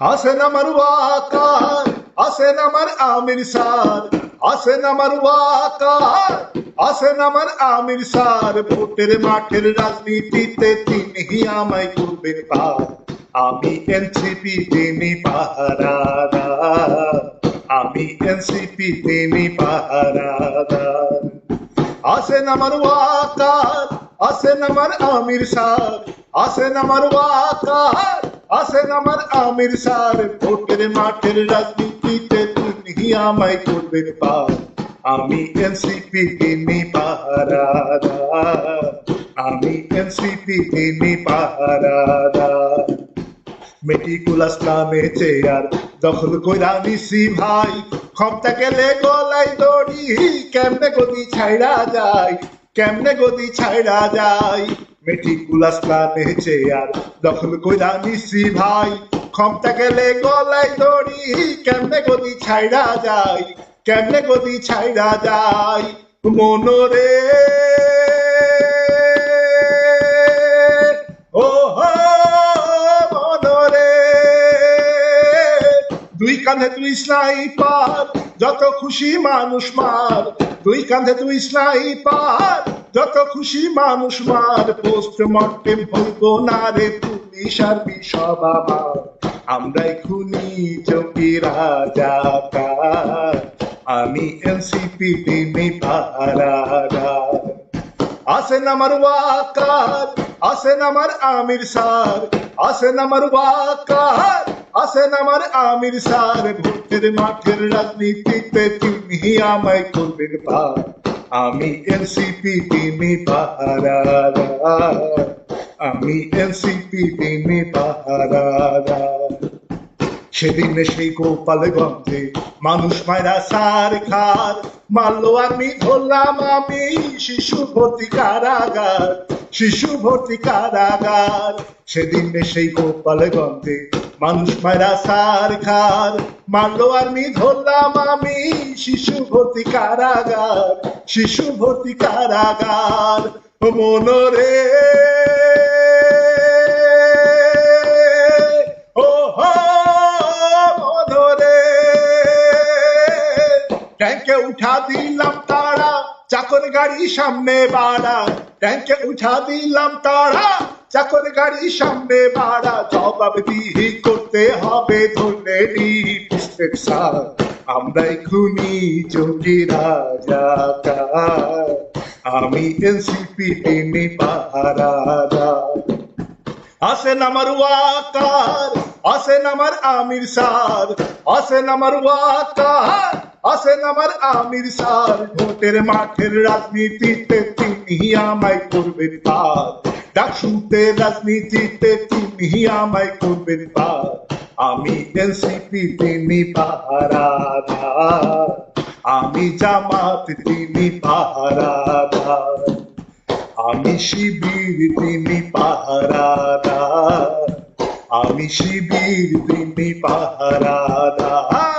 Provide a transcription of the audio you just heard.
আসেন আমার ওয়াকার আসেন আমার আমির স্যার আসেন আমার ওয়াকার আসেন আমার আমির স্যার ভোটের মাঠের রাজনীতিতে তিনি আমায় করবেন পার আমি এনসিপি তিনি পাহারাদার আমি এনসিপি তিনি পাহারাদার আসেন আমার ওয়াকার আসেন আমার আমির স্যার আসেন আমার ওয়াকার আসেন আমার আমির স্যার ভোটের মাঠের রাজনীতিতে তিনি আমায় করবেন পার আমি এনসিপি তিনি পাহারাদার আমি এনসিপি তিনি পাহারাদার মেটিকুলাস নামে চেয়ার দখল কইরা নিছি ভাই। ক্ষমতা গেলে গলাই দড়ি, কেমনে গদি ছাইড়া যায়? কেমনে গদি ছাইড়া যায়? মেটিকুলাস নামে চেয়ার দখল কইরা নিছি ভাই, ক্ষমতা গেলে গলাই দড়ি, কেমনে গদি ছাইড়া যায়, কেমনে গদি ছাইড়া যায়, মনোরে। ও মনরে। দুই কাঁধে তুই স্নাইপার, যত খুশি মানুষ মার, দুই কাঁধে তুই স্নাইপার যত খুশি মানুষ মার পোস্ট মর্টেম হইব না রে পুলিশ আর সব আমার। আমরাই খুনি চকি রাজাকার। আমি এনসিপি তিনি পাহারাদার আসেন আমার ওয়াকার আসেন আমার আমির স্যার। আসেন আমার ওয়াকার আসেন আমার আমির স্যার। ভোটের মাঠের রাজনীতিতে তিনি আমায় করবেন পার আমি এনসিপি তিনি পাহারাদার। আমি এনসিপি তিনি পাহারাদার। সেদিন সেই গোপালগঞ্জে মানুষ মায়েরা সার খার। মারলো আমি, ধরলাম আমি শিশু ভর্তি কারাগার। শিশু ভর্তি কারাগার। সেদিন সেই গোপালগঞ্জে মানুষ মায়েরা সার খার মারলো আমি ধরলাম আমি শিশু ভর্তি কারাগার, শিশু ভর্তি কারাগার। মনরে ট্যাঙ্কে উঠা দিলাম তারা, চাকর গাড়ি সামনে বাড়া ট্যাঙ্কে উঠা দিলাম তারা চাকর গাড়ি সামনে বাড়া, জবাব দিহি করতে হবে ধরে স্টেট স্যার আমরাই খুনি যোগী রাজাকার আমি এনসিপি তিনি পাহারাদার আসেন আমার ওয়াকার, আসেন আমার আমির স্যার। আসেন আমার ওয়াকার, আসেন আমার আমির স্যার। ভোটের মাঠের রাজনীতিতে তিনি আমায় করবেন পার। ডাকসুতে রাজনীতিতে তিনি আমায় করবেন পার। আমি এনসিপি তিনি পাহারাদার। আমি জামাত তিনি পাহারাদার। আমি শিবির তিনি পাহারাদার। আমি শিবির তিনি পাহারাদার।